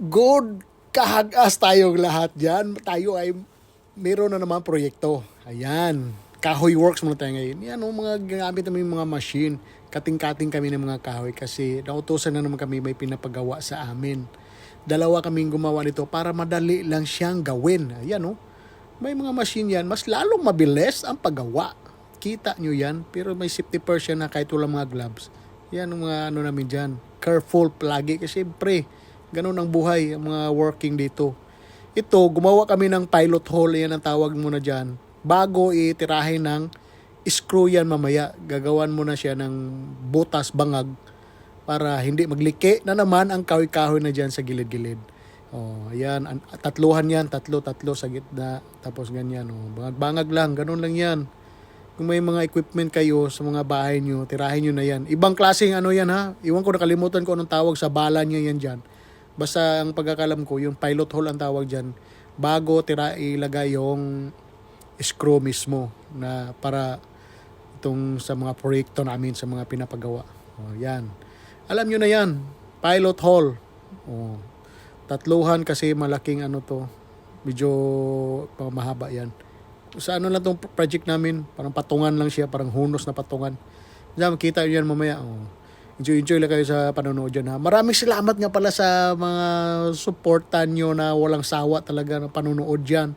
Good kahagas tayong lahat dyan. Tayo ay meron na naman proyekto. Ayan. Kahoy works muna tayo ngayon. Yan o, mga gamit namin mga machine. Kating-kating kami ng mga kahoy kasi nautosan na naman kami may pinapagawa sa amin. Dalawa kaming gumawa nito para madali lang siyang gawin. Ayan o. May mga machine yan. Mas lalong mabilis ang paggawa. Kita nyo yan. Pero may safety first yan na kahit walang mga gloves. Yan mga ano namin dyan. Careful lagi kasi pre, ganun ang buhay, ang mga working dito. Ito, gumawa kami ng pilot hole, yan ang tawag muna dyan. Bago itirahin ng screw yan mamaya, gagawan mo na siya ng butas bangag para hindi magliki na naman ang kahoy-kahoy na dyan sa gilid-gilid. Oh, ayan, an- tatluhan yan, tatlo, tatlo sa gitna, tapos ganyan, oh. bangag-bangag lang, ganun lang yan. Kung may mga equipment kayo sa mga bahay nyo, tirahin nyo na yan. Ibang klaseng ano yan ha. Iwan ko nakalimutan ko anong tawag sa bala nyo yan dyan. Basta ang pagkakalam ko, yung pilot hole ang tawag dyan. Bago tira ilagay yung screw mismo na para itong sa mga proyekto namin sa mga pinapagawa. O, yan. Alam nyo na yan. Pilot hole. O, tatluhan kasi malaking ano to. Medyo mahaba yan sa ano lang tong project namin, parang patungan lang siya, parang hunos na patungan. Diyan, makita yan mamaya. Oh. Enjoy, enjoy lang kayo sa panonood dyan ha. Maraming salamat nga pala sa mga supportan nyo na walang sawa talaga na panonood dyan.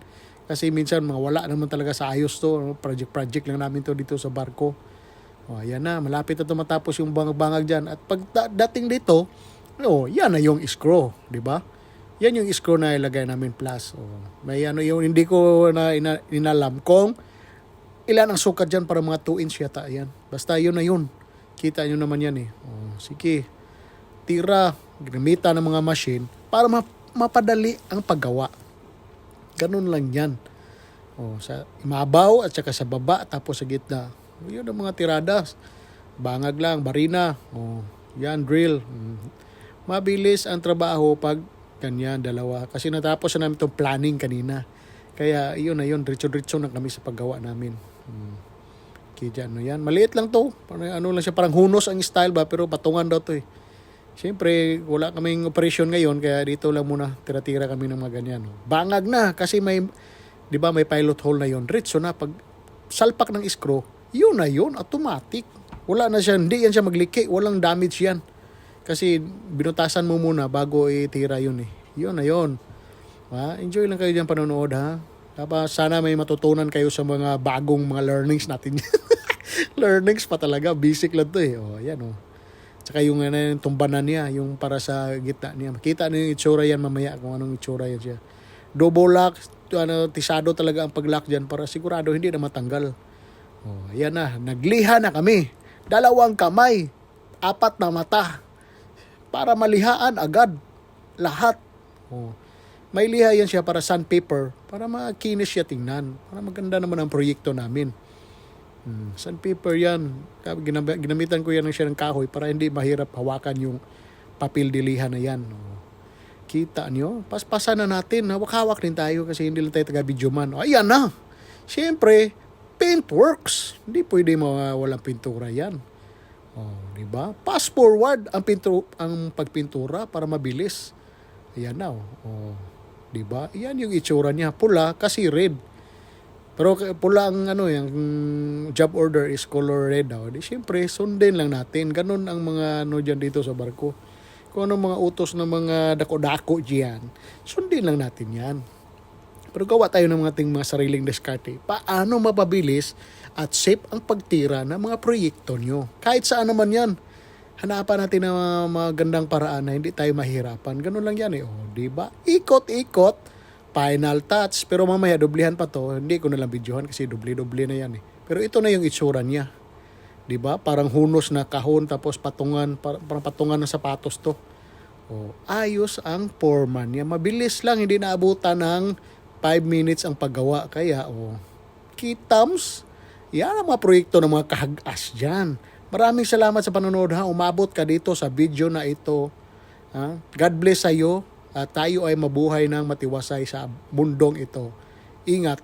Kasi minsan mga wala naman talaga sa ayos to. Project-project lang namin to dito sa barko. O, ayan na, malapit na to matapos yung bangag-bangag dyan. At pag da- dating dito, oh, yan na yung screw, di ba? Yan yung screw na ilagay namin plus. Oh. May ano yung hindi ko na ina, inalam kung ilan ang sukat dyan para mga 2 inch yata yan. Basta yun na yun. Kita nyo naman yan eh. Oh, sige. Tira, ginamitan ng mga machine para ma- mapadali ang paggawa. Ganun lang yan. Oh, sa imabaw at saka sa baba tapos sa gitna. Yun ang mga tiradas. Bangag lang, barina. Oh, yan, drill. Mm. Mabilis ang trabaho pag ganyan, dalawa. Kasi natapos na namin itong planning kanina. Kaya yun na yun, diretso-diretso na kami sa paggawa namin. Hmm. Kaya ano yan, maliit lang to. Parang, ano lang siya, parang hunos ang style ba, pero patungan daw to eh. Siyempre, wala kaming operation ngayon, kaya dito lang muna, tira-tira kami ng mga ganyan. Bangag na, kasi may, di ba, may pilot hole na yon Diretso na, pag salpak ng screw, yun na yun, automatic. Wala na siya, hindi yan siya magliki, walang damage yan. Kasi binutasan mo muna bago itira yun eh. Yun na yun. Ha? Enjoy lang kayo dyan panonood ha. Tapos sana may matutunan kayo sa mga bagong mga learnings natin. learnings pa talaga. Basic lang to eh. O, yan o. Tsaka yung, ano, yung tumbanan niya, yung para sa gitna niya. Makita na yung itsura yan mamaya kung anong itsura yan siya. Double lock, ano, tisado talaga ang pag-lock dyan para sigurado hindi na matanggal. Oh, ayan na, nagliha na kami. Dalawang kamay, apat na mata para malihaan agad lahat. Oh. May liha yan siya para sandpaper, para makinis siya tingnan, para maganda naman ang proyekto namin. Hmm, sandpaper yan. Ginam- ginamitan ko yan ng siya ng kahoy para hindi mahirap hawakan yung papel dilihan na yan. Oh. Kita nyo? Paspasan na natin. Hawak-hawak din tayo kasi hindi lang tayo taga-video man. Oh, ayan na. Siyempre, paint works. Hindi pwede mawalang pintura yan. Oh, di ba? Fast forward ang pinto ang pagpintura para mabilis. Ayan na. Oh. oh. Di ba? Yan yung itsura niya. Pula kasi red. Pero pula ang ano yung job order is color red daw. Di syempre sundin lang natin. Ganun ang mga ano diyan dito sa barko. Kung ano mga utos ng mga dako-dako diyan, sundin lang natin 'yan. Pero gawa tayo ng mga ating mga sariling diskarte. Paano mapabilis at safe ang pagtira ng mga proyekto nyo? Kahit saan naman yan. Hanapan natin ng mga magandang paraan na hindi tayo mahirapan. Ganun lang yan eh. O, di ba? Ikot-ikot, final touch. Pero mamaya, dublihan pa to. Hindi ko nalang videohan kasi dubli-dubli na yan eh. Pero ito na yung itsura niya. Di ba? Parang hunos na kahon tapos patungan, par- parang patungan ng sapatos to. Oh, ayos ang forma niya. Mabilis lang, hindi naabutan ng 5 minutes ang paggawa. Kaya, oh, kitams, yan ang mga proyekto ng mga kahagas dyan. Maraming salamat sa panonood ha. Umabot ka dito sa video na ito. Ha? God bless sa iyo. At tayo ay mabuhay ng matiwasay sa mundong ito. Ingat.